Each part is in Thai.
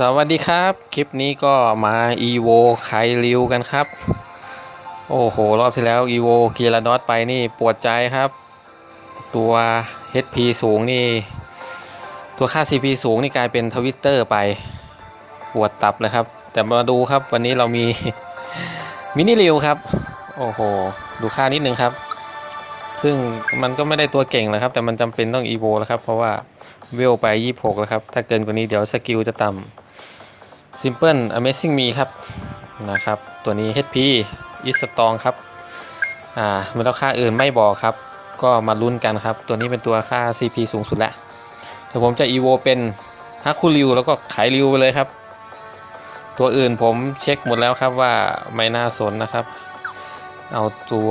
สวัสดีครับ คลิปนี้ก็มา EVO ไคริวกันครับ โอ้โห รอบที่แล้ว EVO กีราดอสไปนี่ปวดใจครับ ตัว HP สูงนี่ ตัวค่า CP สูงนี่กลายเป็นทวิตเตอร์ไป ปวดตับเลยครับ แต่มาดูครับวันนี้เรามีมินิริวครับ โอ้โห ดูค่านิดนึงครับ ซึ่งมันก็ไม่ได้ตัวเก่งเลยครับ แต่มันจำเป็นต้อง EVO แล้วครับ เพราะว่าเวลไป 26 แล้วครับ ถ้าเกินกว่านี้เดี๋ยวสกิลจะต่ำ Simple Amazing Me ครับนะครับ ตัวนี้ HP i s t r o n g ครับอ่ามูลค่าอื่นไม่บอกครับ ก็มาลุ้นกันครับ ตัวนี้เป็นตัวค่า CP สูงสุดแล้วเดี๋ยวผมจะ EVO เป็นฮักคูริวแล้วก็ขายริวไปเลยครับ ตัวอื่นผมเช็คหมดแล้วครับว่าไม่น่าสนนะครับ เอาตัว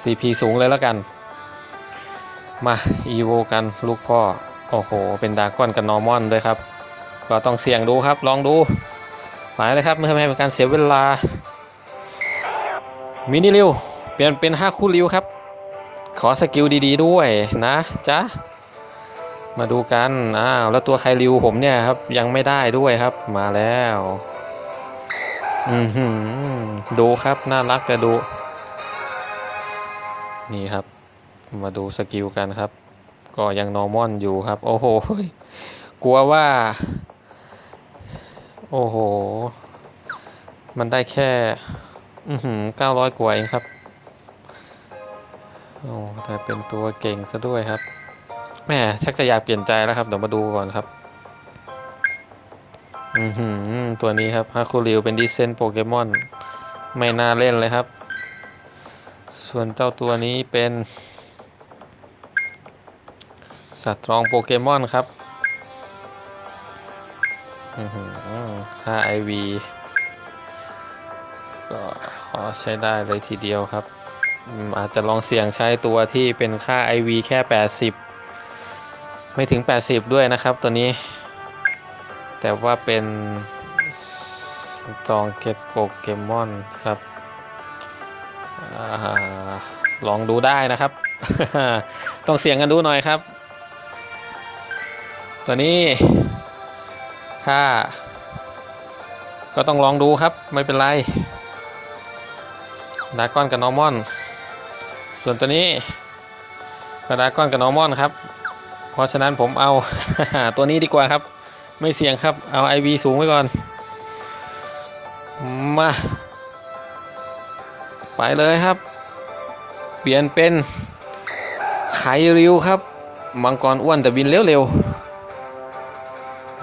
CP สูงเลยแล้วกัน มา EVO กันลูกพ่อ โอ้โห เป็นดาก้อนกับนอร์มอนด้วยครับ ก็ต้องเสี่ยงดูครับ ลองดูไปเลยครับไม่ให้เป็นการเสียเวลา มินิริวเปลี่ยนเป็น 5 คู่ริวครับ ขอสกิลดีๆด้วยนะจ๊ะ มาดูกัน อ้าว แล้วตัวใครริวผมเนี่ยครับ ยังไม่ได้ด้วยครับ มาแล้ว อือหือดูครับ น่ารักแต่ดู นี่ครับ มาดูสกิลกันครับ ก็ยังนอร์มอนอยู่ครับ โอ้โหกลัวว่า โอ้โห มันได้แค่ อือหือเก้าร้อยกว่าเองครับ โอ้แต่เป็นตัวเก่งซะด้วยครับ แม่ชักจะอยากเปลี่ยนใจแล้วครับ เดี๋ยวมาดูก่อนครับ อือหือ ตัวนี้ครับฮาคูริวเป็นดิเซนโปเกมอน ไม่น่าเล่นเลยครับ ส่วนเจ้าตัวนี้เป็น สัตว์รองโปเกมอนครับ ถ้า IV ก็ขอใช้ได้เลยทีเดียวครับ อาจจะลองเสี่ยงใช้ตัวที่เป็นค่า IV แค่ 80 ไม่ถึง 80 ด้วยนะครับตัวนี้ แต่ว่าเป็นจองเก็บโปเกมอนครับอลองดูได้นะครับ ต้องเสี่ยงกันดูหน่อยครับ ตัวนี้ ถ้า ก็ต้องลองดูครับไม่เป็นไรดาก้อนกับนอร์มอน ส่วนตัวนี้ก็ดาก้อนกับนอร์มอนครับ เพราะฉะนั้นผมเอา ตัวนี้ดีกว่าครับ ไม่เสี่ยงครับเอา IV สูงไว้ก่อน มา ไปเลยครับ เปลี่ยนเป็นไขริวครับ มังกรอ้วนแต่บินเร็วๆ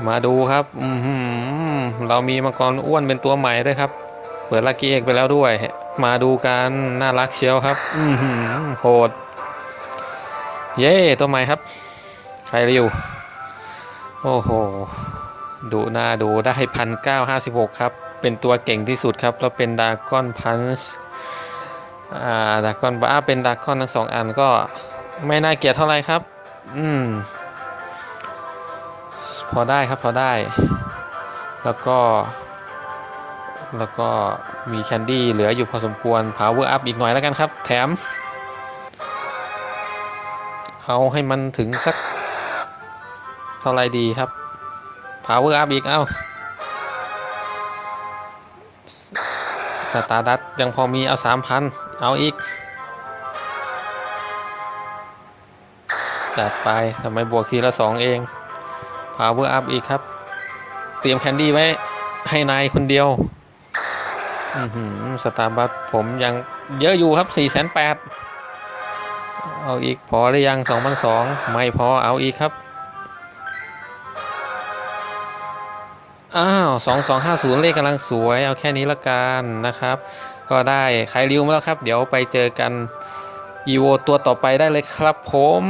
มาดูครับอืเรามีมังกรอ้วนเป็นตัวใหม่ด้วยครับ เปิดลักกี้เอกไปแล้วด้วย มาดูกันน่ารักเชียวครับอืโหด เย้ตัวใหม่ครับไคริวโอ้โหดูหน้าดูได้พันเก้าห้าสิบหกครับ เป็นตัวเก่งที่สุดครับ แล้วเป็นดาก้อนพันช์อ่าดาก้อนบ้าเป็นดาก้อนทั้งสองอันก็ไม่น่าเกลียดเท่าไหร่ครับ อืม พอได้ครับพอได้ แล้วก็ แล้วก็มีแคนดี้เหลืออยู่พอสมควร power up อีกหน่อยแล้วกันครับ แถม เอาให้มันถึงสัก เท่าไรดีครับ power up อีก เอ้าสตาร์ดัตยังพอมีเอาสามพันเอาอีก จัดไปทำไมบวกทีละสองเอง power up อีกครับ เตรียมแคนดี้ไว้ให้นายคนเดียวอือหือสตาร์บัคผมยังเยอะอยู่ครับ4ี่แสนแเอาอีกพอหรือยัง2 0 0ไม่พอเอาอีกครับ อ้าว2250 เลขกำลังสวย เอาแค่นี้ละกันนะครับ ก็ได้ใครริวมาแล้วครับ เดี๋ยวไปเจอกันอีโวตัวต่อไปได้เลยครับผม